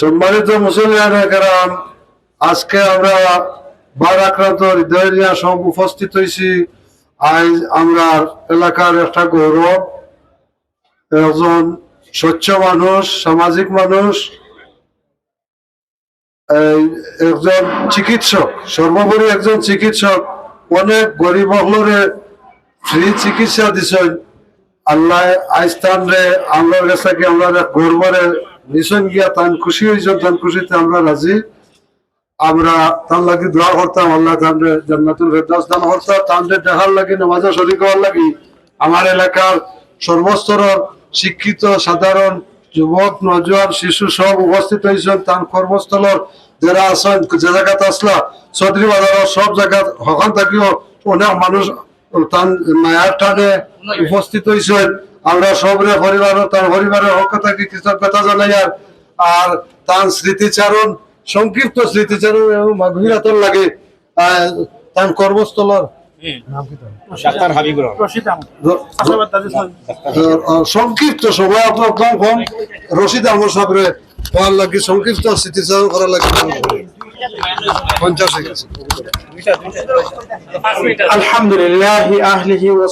সম্মানিত একরাম, আজকে আমরা বার আক্রান্ত হৃদয় নিয়ে উপস্থিত হয়েছি আজ আমরা এলাকার একটা গৌরব, একজন স্বচ্ছ মানুষ, সামাজিক মানুষ একজন চিকিৎসক, সর্বোপরি একজন চিকিৎসক, অনেক গরিব হলরে ফ্রি চিকিৎসা দিছেন। আল্লাহ আইস্তান রে আমরা কাছে আমরা গর্বরে নিশন গিয়া তান খুশি হয়েছেন তান খুশিতে আমরা রাজি। আমরা তার লাগি দোয়া করতাম, আল্লাহ তানরে জান্নাতুল ফেরদাউস দান করতাম তানরে দেখার লাগি নামাজে শরীক হওয়ার লাগি। আমার এলাকার সর্বস্তরের শিক্ষিত, সাধারণ যুবক, নজওয়ান, শিশু সব উপস্থিত হয়েছেন তার কর্মস্থলের যারা আছেন, যে জায়গাতে আসলা চৌধুরী বাজারের সব জায়গা হকান থাকিও অনেক মানুষ তার মায়ার টানে উপস্থিত হয়েছেন। আমরা সবরে পরিবার তার পরিবারের হক থাকি কৃতজ্ঞতা জানাই আর আর তার স্মৃতিচারণ সংক্ষিপ্ত স্মৃতিচারণ এবং মাঘবিরাতন লাগে আহ, তার কর্মস্থলের সংক্ষিপ্ত সময় আপনার কম কম রশিদ আহমদ সাহেবের হওয়ার লাগে সংক্ষিপ্ত স্মৃতিচারণ করার লাগে। পঞ্চাশ হয়ে গেছে আলহামদুলিল্লাহ আহলিহি ওয়া